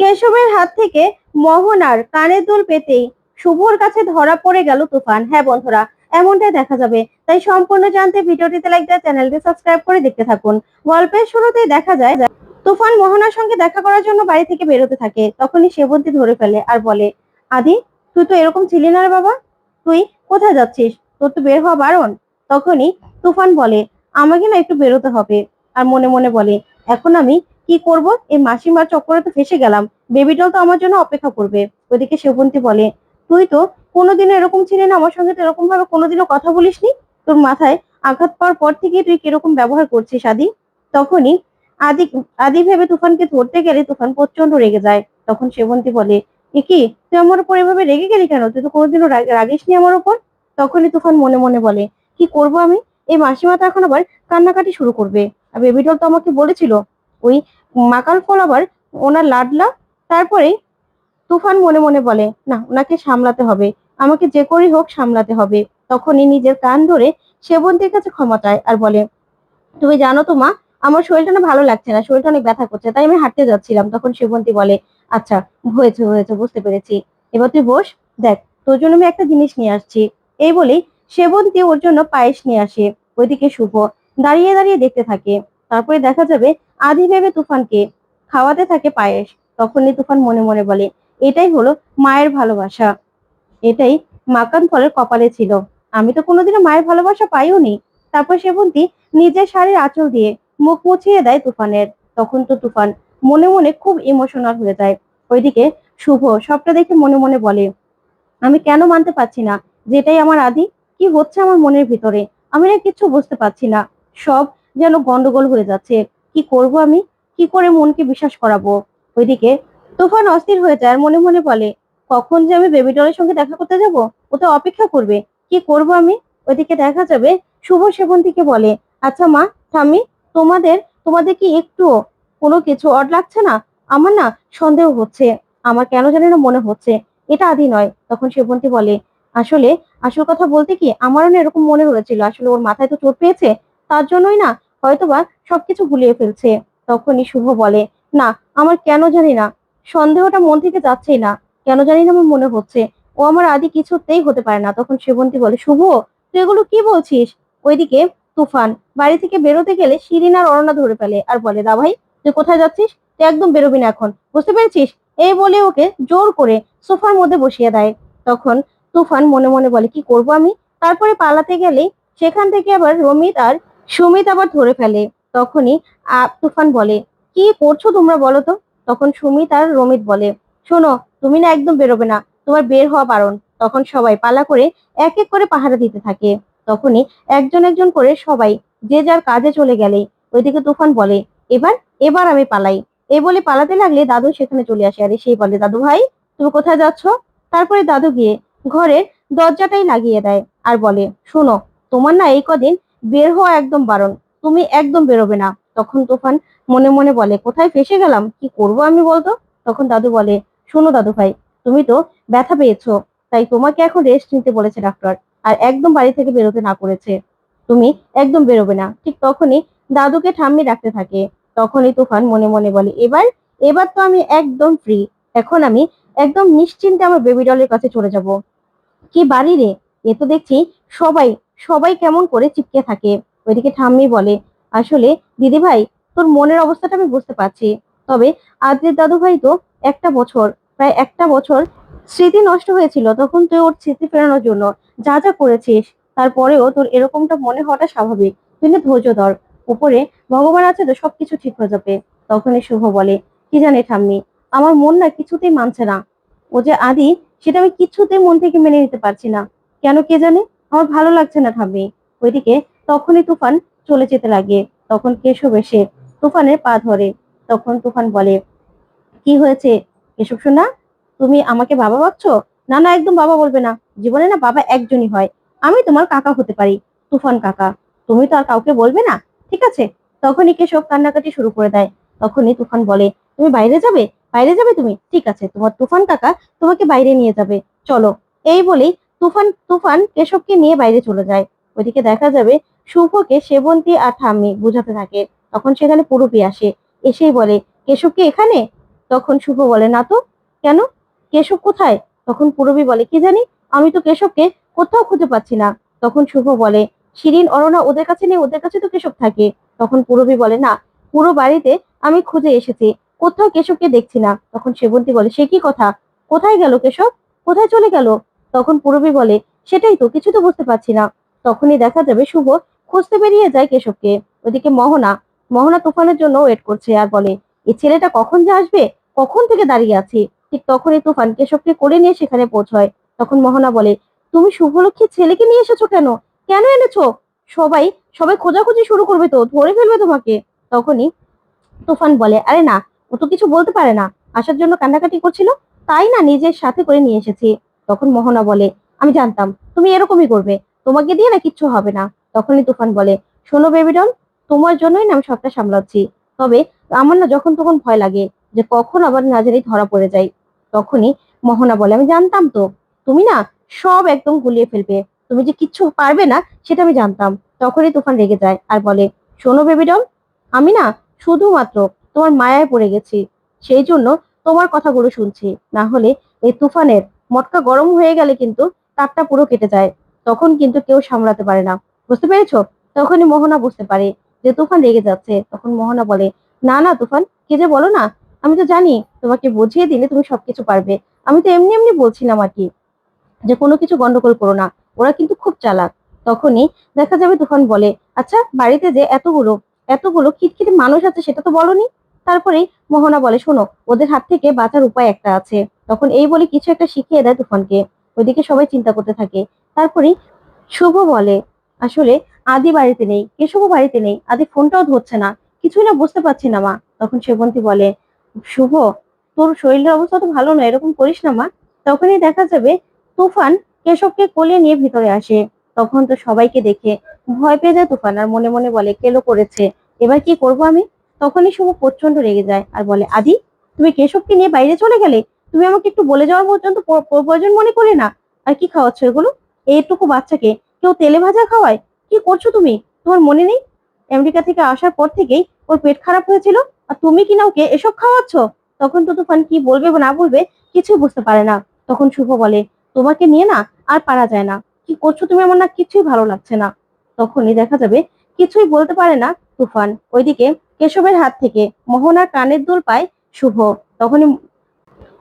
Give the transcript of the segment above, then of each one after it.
কেশবের হাত থেকে মোহনার কানের দুল পেতেই শুভর কাছে ধরা পড়ে গেল তুফান। হ্যাঁ বন্ধুরা, এমনটাই দেখা যাবে। তাই সম্পূর্ণ জানতে ভিডিওটিতে লাইক দেওয়া চ্যানেলটি সাবস্ক্রাইব করে দেখতে থাকুন। গল্পের শুরুতেই দেখা যায় তুফান মোহনার সঙ্গে দেখা করার জন্য বাড়ি থেকে বেরোতে থাকে। তখনই সেবন্তী ধরে ফেলে আর বলে, আদি, তুই তো এরকম ছিলি না রে বাবা। তুই কোথায় যাচ্ছিস? তোর তো বের হওয়া বারণ। তখনই তুফান বলে, আমাকে না একটু বেরোতে হবে। আর মনে মনে বলে, এখন আমি কি করব? এই মাসিমার চক্করে তো ফেসে গেলাম। বেবিটাও তো আমার জন্য অপেক্ষা করবে। ওদিকে সেবন্তী বলে, তুই তো কোনোদিনও এরকম ছিলি না, আমার সঙ্গে তো এরকম ভাবে কোনোদিনও কথা বলিসনি? তোর মাথায় আঘাত পাওয়ার পর থেকে তুই কীরকম ব্যবহার করছিস, আদি? তখনই আদি আদি ভেবে তুফানকে ধরতে গেলে তুফান প্রচণ্ড রেগে যায়। তখন সেবন্তী বলে, এ কি, তুই আমার উপর এভাবে রেগে গেলি কেন? তুই তো কোনোদিনও রাগ- রাগিসনি আমার উপর? তখনই তুফান মনে মনে বলে, কি করব আমি? এই মাসিমা তো এখন আবার কান্নাকাটি শুরু করবে। আর বেবিডল তো আমাকে বলেছিল, ওই মাকাল ফল আবার ওনার লাডলা? তারপরে তুফান মনে মনে বলে, না, ওনাকে সামলাতে হবে। আমাকে যে করেই হোক সামলাতে হবে। তখনই নিজের কান ধরে সেবন্তীর কাছে ক্ষমা চায় আর বলে, তুমি জানো তো মা, আমার শরীরটা না ভালো লাগছে না, শরীরটা অনেক ব্যথা করছে, তাই আমি হাঁটতে যাচ্ছিলাম। তখন সেবন্তী বলে আচ্ছা হয়েছে হয়েছে, বুঝতে পেরেছি। এবার তুই বস, দেখ, তোর জন্য আমি একটা জিনিস নিয়ে আসছি। এই বলেই সেবন্তী ওর জন্য পায়েস নিয়ে আসে। ওইদিকে শুভ দাঁড়িয়ে দাঁড়িয়ে দেখতে থাকে। তারপরে দেখা যাবে আদি ভেবে তুফানকে খাওয়াতে থাকে পায়েস, তখনই তুফান মনে মনে বলে, এটাই হলো মায়ের ভালোবাসা। এটাই মাকান ফলের কপালে ছিল। আমি তো কোনোদিনও মায়ের ভালোবাসা পাইও নি তারপর সেবন্তী নিজের শাড়ির আঁচল দিয়ে মুখ মুছিয়ে দেয় তুফানের। তখন তো তুফান মনে মনে খুব ইমোশনাল হয়ে যায়। ওইদিকে শুভ সবটা দেখে মনে মনে বলে, আমি কেন মানতে পারছি না? যেটাই আমার আদি, কি হচ্ছে আমার মনের ভিতরে? আমি না কিছু বুঝতে পারছি না। সব যেন গন্ডগোল হয়ে যাচ্ছে। কি করব আমি? কি করে মনকে বিশ্বাস করাবো? ওইদিকে তুফান অস্থির হয়ে যায় আর মনে মনে বলে, কখন যে আমি বেবি ডলের সঙ্গে দেখা করতে যাব? ও তো অপেক্ষা করবে। কি করব আমি? ওইদিকে দেখা যাবে শুভ সেবন্তীকে বলে আচ্ছা মা ঠাম্মি তোমাদের তোমাদের কি একটু কোনো কিছু অড লাগছে না? আমার না সন্দেহ হচ্ছে। আমার কেন জানি না মনে হচ্ছে। এটা আদি নয়। তখন সেবন্তী বলে, আসলে আসল কথা বলতে কি, আমারও না এরকম মনে হয়েছিল। আসলে ওর মাথায় তো চোট পেয়েছে। তার জন্যই না হয়তোবা সবকিছু ভুলিয়ে ফেলছে। তখনই শুভ বলে, না, আমার কেন জানি না। সন্দেহটা মন থেকে যাচ্ছেই না। কেন জানি না আমার মনে হচ্ছে। ও আমার আদি কিছুতেই হতে পারে না। তখন সেবন্তী বলে, শুভ, তুই এগুলো কি বলছিস? ওইদিকে তুফান, বাড়ি থেকে বেরোতে গেলে শিরিন আর অরণা ধরে ফেলে আর বলে, দা ভাই, তুই কোথায় যাচ্ছিস? তুই একদম বেরোবি না এখন। বুঝতে পেরেছিস? এই বলে ওকে জোর করে সোফার মধ্যে বসিয়ে দেয়। তখন তুফান মনে মনে বলে, কি করব আমি? তারপরে পালাতে গেলে সেখান থেকে আবার রমিত আর সুমিত আবার ধরে ফেলে। তখনই তুফান বলে, কি করছ তোমরা বলো তো? তখন সুমিত আর রমিত বলে, শোনো, তুমি না একদম বেরোবে না, তোমার বের হওয়া বারণ। তখন সবাই পালা করে এক এক করে পাহারা দিতে থাকে। তখনই একজন একজন করে সবাই, যে যার কাজে চলে গেলে, ওইদিকে তুফান বলে, এবার এবার আমি পালাই। এই বলে পালাতে লাগলে দাদু সেখানে চলে আসে। আর সেই বলে, দাদু ভাই, তুমি কোথায় যাচ্ছ? তারপরে দাদু গিয়ে ঘরের দরজাটাই লাগিয়ে দেয় আর বলে, শোনো, তোমার না এই কদিন বের হওয়া একদম বারণ। তুমি একদম বেরোবে না। তখন তুফান মনে মনে বলে, কোথায় ফেসে গেলাম? কি করব আমি বলতো? তখন দাদু বলে, শোনো দাদু ভাই, তুমি তো ব্যথা পেয়েছ, তাই তোমাকে এখন রেস্ট নিতে বলেছে ডাক্তার আর একদম বাড়ি থেকে বেরোতে না করেছে। তুমি একদম বেরোবে না। ঠিক তখনই দাদুকে ঠাম্মি রাখতে থাকে। তখনই তুফান মনে মনে বলে, এবার এবার তো আমি একদম ফ্রি এখন আমি একদম নিশ্চিন্তে আমার বেবি ডলের কাছে চলে যাব। কি বাড়ি রে? এ তো দেখছি সবাই সবাই কেমন করে চিপকে থাকে। ওইদিকে ঠাম্মি বলে, আসলে দিদি ভাই তোর মনের অবস্থাটা আমি বুঝতে পারছি। তবে আদ্রের দাদু ভাই তো একটা বছর, প্রায় একটা বছর স্মৃতি নষ্ট হয়েছিল, তখন তুই ওর স্মৃতি ফেরানোর জন্য যা যা করেছিস, তারপরেও তোর এরকমটা মনে হওয়াটা স্বাভাবিক। তুই না ধৈর্য ধর, উপরে ভগবান আছে তো সবকিছু ঠিক হয়ে যাবে। তখনই শুভ বলে, কি জানে ঠাম্মি, আমার মন না কিছুতেই মানছে না। ও যে আদি, সেটা আমি কিছুতেই মন থেকে মেনে নিতে পারছি না। কেন কে জানে? আমার ভালো লাগছে না ঠাম্মি ওইদিকে তখনই তুফান চলে যেতে লাগে। তখন কেশব এসে তুফানের পা ধরে। তখন তুফান বলে, কি হয়েছে? কেশব শোনা? তুমি আমাকে বাবা ভাবছ? না না, একদম বাবা বলবে না। জীবনে না বাবা একজনই হয়। আমি তোমার কাকা হতে পারি, তুফান কাকা। তুমি তো আর কাউকে বলবে না, ঠিক আছে? তখনই কেশব কান্নাকাটি শুরু করে দেয়। তখনই তুফান বলে, তুমি বাইরে যাবে? বাইরে যাবে তুমি? ঠিক আছে, তোমার তুফান কাকা তোমাকে বাইরে নিয়ে যাবে। চলো। এই বলেই তুফান তুফান কেশবকে নিয়ে বাইরে চলে যায়। ওইদিকে দেখা যাবে শুভকে সেবন্তী আর ঠাম্মি বুঝাতে থাকে। তখন সেখানে পুরুপি আসে। এসেই বলে, কেশব কি এখানে? তখন শুভ বলে, না তো। কেন? কেশব কোথায়? তখন পুরবী বলে, কি জানি? আমি তো কেশবকে কোথাও খুঁজে পাচ্ছি না। তখন শুভ বলে, শিরিন, অরণা ওদের কাছে নেই, ওদের কাছে তো কেশব থাকে। তখন পুরবী বলে, না, পুরো বাড়িতে আমি খুঁজে এসেছি। কোথাও কেশবকে দেখছি না। তখন সেবন্তী বলে, সে কি কথা? কোথায় গেল কেশব? কোথায় চলে গেল? তখন পুরবী বলে, সেটাই তো, কিছু তো বুঝতে পারছি না। তখনই দেখা যাবে শুভ খুঁজতে বেরিয়ে যায় কেশবকে। ওদিকে মোহনা মোহনা তুফানের জন্য ওয়েট করছে আর বলে এই ছেলেটা কখন যে আসবে? কখন থেকে দাঁড়িয়ে আছি? ঠিক তখনই তুফান কেশবকে করে নিয়ে সেখানে পৌঁছয়। তখন মোহনা বলে, তুমি শুভলক্ষ্মীর ছেলেকে নিয়ে এসেছ কেন? কেন এনেছো? সবাই সবাই খোঁজাখুঁজি শুরু করবে তো, ধরে ফেলবে তোমাকে। তখনই তুফান বলে, আরে না, ও তো কিছু বলতে পারে না। আসার জন্য কান্নাকাটি করছিল, তাই না নিজের সাথে করে নিয়ে এসেছি। তখন মোহনা বলে, আমি জানতাম, তুমি এরকমই করবে, তোমাকে দিয়ে না কিচ্ছু হবে না। তখনই তুফান বলে, শোনো বেবি ডল তোমার জন্যই না আমি সবটা সামলাচ্ছি। তবে আমার না যখন তখন ভয় লাগে যে কখন আবার না জানি ধরা পড়ে যায় তখনই মোহনা বলে, আমি জানতাম তো, তুমি না সব একদম গুলিয়ে ফেলবে। তুমি যে কিচ্ছু পারবে না, সেটা আমি জানতাম। তখনই তুফান রেগে যায় আর বলে, শোনো বেবি ডল আমি না শুধুমাত্র তোমার মায়ায় পড়ে গেছি, সেই জন্য তোমার কথাগুলো শুনছি। না হলে এই তুফানের মটকা গরম হয়ে গেলে কিন্তু তাপটা পুরো কেটে যায়। তখন কিন্তু কেউ সামলাতে পারে না। বুঝতে পেরেছ? তখনই মোহনা বুঝতে পারে যে তুফান রেগে যাচ্ছে। তখন মোহনা বলে, না না, তুফান, কে যে বলো না? আমি তো জানি, তোমাকে বুঝিয়ে দিলে তুমি সবকিছু পারবে। আমি তো এমনি এমনি বলছিলাম আর কি যে কোনো কিছু গন্ডগোল করো না। ওরা কিন্তু খুব চালাক। তখনই দেখা যাবে তুফান বলে আচ্ছা বাড়িতে যে এতগুলো এতগুলো খিটখিটে মানুষ আছে সেটা তো বলনি? তারপরেই মোহনা বলে, শোনো, ওদের হাত থেকে বাঁচার উপায় একটা আছে। তখন এই বলে কিছু একটা শিখিয়ে দেয় তুফানকে। ওইদিকে সবাই চিন্তা করতে থাকে। তারপরেই শুভ বলে, আসলে আদি বাড়িতে নেই কেশবও বাড়িতে নেই, আদি ফোনটাও ধরছে না, কিছুই না বুঝতে পারছি না মা। তখন সেবন্তী বলে, শুভ, তোর শরীরের অবস্থা তো ভালো নয় এরকম করিস না মা। তখনই দেখা যাবে তুফান কেশবকে কোলে নিয়ে ভিতরে আসে। তখন তো সবাইকে দেখে ভয় পেয়ে যায় তুফান, আর মনে মনে বলে, কেলো করেছে, এবার কি করব আমি? তখনই শুভ প্রচণ্ড রেগে যায় আর বলে, আদি, তুমি কেশবকে নিয়ে বাইরে চলে গেলে? তুমি আমাকে একটু বলে যাওয়ার পর্যন্ত প্রয়োজন মনে করে না। আর কি খাওয়াচ্ছ এগুলো? এইটুকু বাচ্চাকে। কেউ তেলে ভাজা খাওয়ায়? কি করছ তুমি? তোমার মনে নেই? আমেরিকা থেকে আসার পর থেকেই ওর পেট খারাপ হয়েছিল। আর তুমি কি না ওকে এসব খাওয়াচ্ছ? তখন তো তুফান কি বলবে না বলবে কিছুই বুঝতে পারে না। তখন শুভ বলে, তোমাকে নিয়ে না আর পারা যায় না। কি করছ তুমি? আমার না কিছুই ভালো লাগছে না। তখনই দেখা যাবে কিছুই বলতে পারে না তুফান। ওইদিকে কেশবের হাত থেকে মোহনার কানের দুল পায় শুভ। তখনই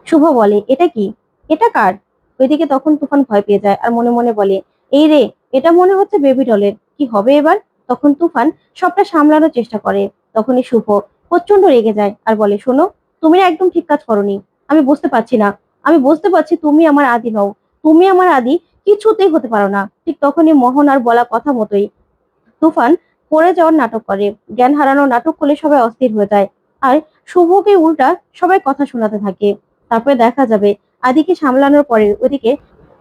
শুভ বলে, এটা কি? এটা কার? ওইদিকে তখন তুফান ভয় পেয়ে যায় আর মনে মনে বলে, এই রে, এটা মনে হচ্ছে বেবি ডলের। কি হবে এবার? তখন তুফান সবটা সামলানোর চেষ্টা করে। তখনই শুভ প্রচণ্ড রেগে যায় আর বলে, শোনো, তুমি একদম ঠিক কাজ করনি। আমি বুঝতে পারছি না। আমি বুঝতে পারছি তুমি আমার আদি নও। তুমি আমার আদি কিছুতেই হতে পারো না। ঠিক তখনই মোহন আর বলা কথা মতোই তুফান পড়ে যাওয়ার নাটক করে। জ্ঞান হারানোর নাটক করলে সবাই অস্থির হয়ে যায়। আর শুভকে উল্টা সবাই কথা শোনাতে থাকে। তারপরে দেখা যাবে আদিকে সামলানোর পরে ওদিকে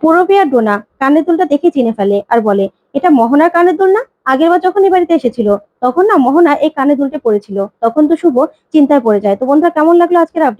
পুরবী আর ডোনা কানের দুলটা দেখে চিনে ফেলে আর বলে, এটা মোহনার কানের দুল না? আগের বার যখন এই বাড়িতে এসেছিল, তখন না মোহনা এই কানের দুলটা পড়েছিল। তখন তো শুভ চিন্তায় পড়ে যায়। তো বন্ধুরা, কেমন লাগল আজকের আপডেট